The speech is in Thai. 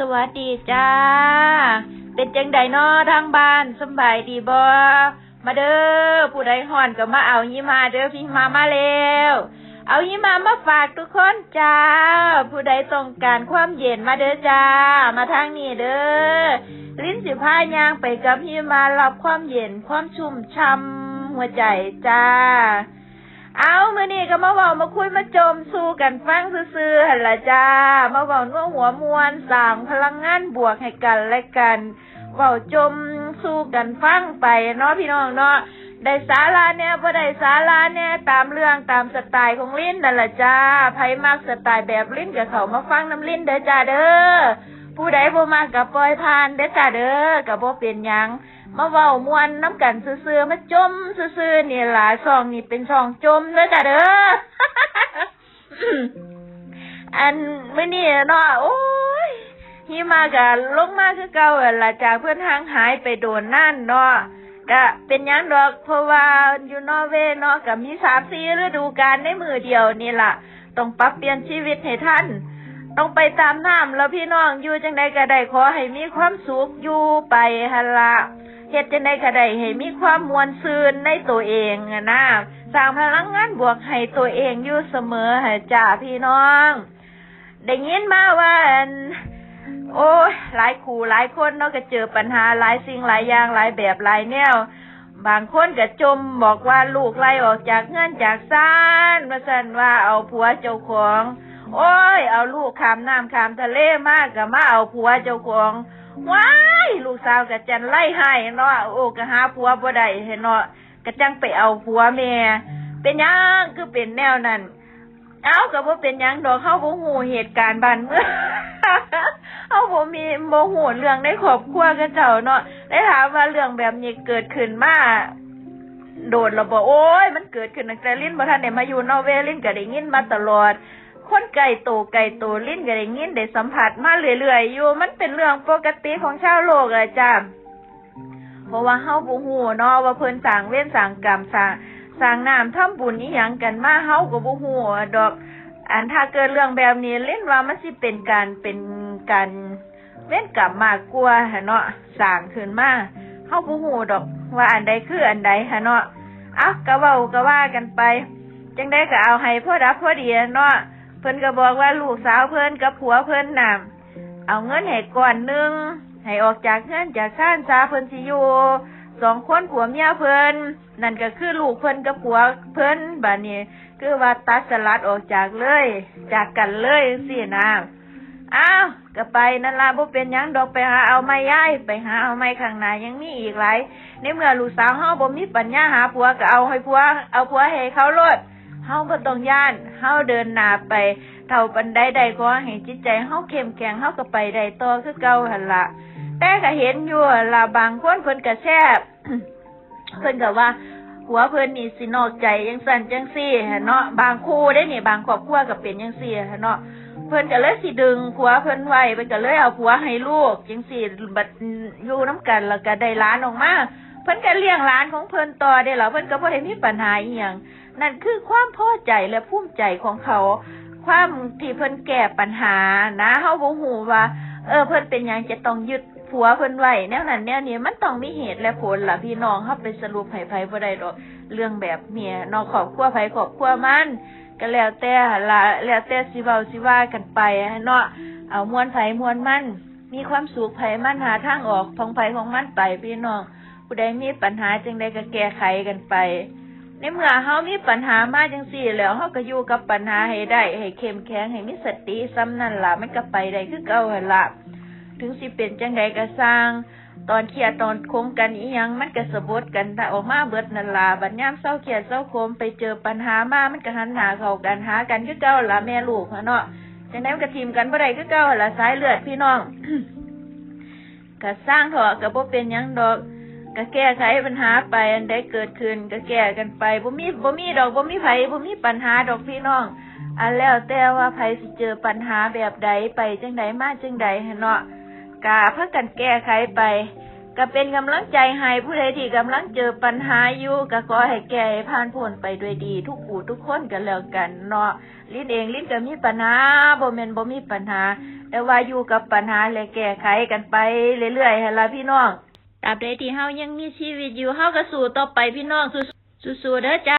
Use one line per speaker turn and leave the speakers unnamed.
สวัสดีจ้า เป็นจังใดนอทางบ้านสบายดีบ่มาเด้อผู้ใดห่อนก็มาเอาหิมาเด้อพี่มามาเร็ว เอาหิมามาฝากทุกคนจ้า ผู้ใดต้องการความเย็นมาเด้อจ้า มาทางนี้เด้อลิ้นสิพายางไปกับหิมารับความเย็นความชุ่มช่ำหัวใจจ้า เอามื่อนี้ก็มาเว้ามาคุยมาจมสู้กันฟังซื่อๆหั่นละจ้า มาเว้านัวหัวมวนสร้างพลังงานบวกให้กันและกันเว้าจมสู้กันฟังไปเนาะพี่น้องเนาะได้สาระเนี่ยบ่ได้สาระเนี่ยตามเรื่องตามสไตล์ของลิ้นนั่นละจ้าไผมักสไตล์แบบลิ้นก็เขามาฟังน้ำลิ้นเด้อจ้าเด้อ ผู้ใดบ่มักก็ปล่อยผ่านเด้อจ้าเด้อก็บ่เป็นหยังมาเว้ามวนน้ำกันซื่อๆมาจมซื่อๆนี่ล่ะช่องนี่เป็นช่องจมเด้อจ้ะเด้ออันมื้อนี้เนาะโอ้ยหิมากะลงมาคือเก่าล่ะจากเพื่อนห่างหายไปโดนนั่นเนาะก็เป็นยังดอกเพราะว่าอยู่นอร์เวย์เนาะก็มีสามสี่ฤดูกาลในมือเดียวนี่ล่ะ ต้องปรับเปลี่ยนชีวิตให้ท่าน ต้องไปตามน้ำแล้วพี่น้องอยู่จังใดก็ได้ขอให้มีความสุขอยู่ไปหั่นละเฮ็ดจังใดก็ได้ให้มีความมวลซื่นในตัวเองนะสร้างพลังงานบวกให้ตัวเองอยู่เสมอให้จ้าพี่น้องได้ยินมาว่าโอ้ยหลายคู่หลายคนเนาะก็เจอปัญหาหลายสิ่งหลายอย่างหลายแบบหลายแนว บางคนก็จมบอกว่าลูกไล่ออกจากเงินจากซ่านมาสั่นว่าเอาผัวเจ้าของ โอ้ย เอาลูกขามน้ำขามทะเลมากกับมาเอาผัวเจ้าของว้ายลูกสาวกับจันไล่ให้เนาะโอ้ก็หาผัวบ่ได้เห็นเนาะก็จังไปเอาผัวแม่เป็นยังคือเป็นแนวนั้นเอาก็บ่เป็นยังดอกเฮาบ่ฮู้เหตุการณ์บ้านเมือเฮาบ่มีบ่ฮู้เรื่องในครอบครัวกันเจ้าเนาะได้ถามว่าเรื่องแบบนี้เกิดขึ้นมาโดนเราบอกโอ้ยมันเกิดขึ้นตั้งแต่ลิ้นบ่ทันได้มาอยู่นอเวลิ้นก็ได้ยินมาตลอด คนไก่โตไก่โตลิ้นก็ได้ยินได้สัมผัสมาเรื่อยๆอยู่มันเป็นเรื่องปกติของชาวโลกอะจ้าเพราะว่าเฮาบ่ฮู้เนาะว่าเพิ่นสร้างเวรสร้างกรรมสร้างสร้างน้ำทำบุญอีหยังกันมาเฮาก็บ่ฮู้ดอก อันถ้าเกิดเรื่องแบบนี้เล่นว่ามันสิเป็นการเป็นการเว้นกรรมมากกว่าหั่นเนาะสร้างขึ้นมาเฮาบ่ฮู้ดอก ว่าอันใดคืออันใดหั่นเนาะอ้าก็เว้าก็ว่ากันไป จังได้ก็เอาให้พอดับพอดีเนาะ พิ่นก็บอกว่าลูกสาวเพิ่นกับผัวเพิ่นน่ะเอาเงินให้ก่อนหนึงให้ออกจากเงินจากข้านซาเพิ่นสิอยู่สองคนผัวเมียเพิ่นนั่นก็คือลูกเพิ่นกับผัวเพิ่นบัดนี้คือว่าตัดสลัดออกจากเลย จากกันเลยสินะอ้าวก็ไปนั่นล่ะบ่เป็นยังดอกไปหาเอาไม้ย้ายไปหาเอาไม้ข้างหน้ายังมีอีกหลายในเมื่อลูกสาวเฮาบ่มีปัญญาหาผัวก็เอาให้ผัวเอาผัวให้เขาโลด เฮาบ่ต้องย่านเฮาเดินหน้าไปเท่าปันใดใดขอให้จิตใจเฮาเข้มแข็งเฮาก็ไปได้ต่อคือเก่าหั่นล่ะแต่ก็เห็นอยู่ละบางคนเพิ่นก็แซ่บเพิ่นก็ว่าหัวเพิ่นนี่สินอกใจจังซั่นจังซี่เนาะบางคู่ได้นี่บางครอบครัวก็เป็นจังซี่เนาะเพิ่นก็เลยสิดึงผัวเพิ่นไว้เพิ่นก็เลยเอาผัวให้ลูกจังซี่บัดอยู่นํกันแล้วก็ได้หลานออกมาเพิ่นก็เลี้ยงหลานของเพิ่นต่อได้แล้วเพิ่นก็บ่ได้มีปัญหาอีหยัง นั่นคือความพอใจและภูมิใจของเขา ความที่เพิ่นแก้ปัญหา นะเฮาบ่ฮู้ว่า เออ เพิ่นเป็นหยังจะต้องยึดผัวเพิ่นไว้แนวนั้นแนวนี้มันต้องมีเหตุและผลล่ะพี่น้องเฮาไปสรุปให้ไผบ่ได้ดอกเรื่องแบบเนี้ยนอกครอบครัวไผครอบครัวมันก็แล้วแต่ละแล้วแต่สิเว้าสิว่ากันไปเนาะเอามวนไผมวนมัน มีความสุขไผมันหาทางออกของไผของมันไปพี่น้องผู้ใดมีปัญหาจังใดก็แก้ไขกันไป ในเมื่อเฮามีปัญหามาจังซี่แล้วเฮาก็อยู่กับปัญหาให้ได้ ให้เข้มแข็งให้มีสติซ้ำนั่นล่ะมันก็ไปได้คือเก่าหั่นล่ะถึงสิเป็นจังใดก็สร้าง ตอนเครียดตอนคมกันอีหยังมันก็สะบดกันถ้าออกมาเบิดนั่นล่ะบัดยามเศร้าเครียดเศร้าโคมไปเจอปัญหามามันก็หันหน้าเข้ากันหากันคือเก่าล่ะแม่ลูกหั่นเนาะจังไดมันก็ทีมกันบ่ได้คือเก่าหั่นล่ะสายเลือดพี่น้องก็สร้างเถอะก็บ่เป็นหยังดอก ก็แก้ไขปัญหาไปอันใดเกิดขึ้นก็แก้กันไปบ่มีบ่มีดอกบ่มีไผบ่มีปัญหาดอกพี่น้อง อันแล้วแต่ว่าไผสิเจอปัญหาแบบใดไปจังใดมาจังใดเนาะกาพากันแก้ไขไป ก็เป็นกำลังใจให้ผู้ใดที่กำลังเจอปัญหาอยู่ก็ขอให้แก้ให้ผ่านพ้นไปด้วยดี ทุกผู้ทุกคนกันแล้วกันเนาะลิ้นเองลิ้นก็มีปัญหาบ่แม่นบ่มีปัญหา แต่ว่าอยู่กับปัญหาและแก้ไขกันไปเรื่อยๆหั่นล่ะพี่น้อง ตราบใดที่เฮายังมีชีวิตอยู่เฮาก็สู้ต่อไปพี่น้องสู้ๆสู้ๆเด้อจ้า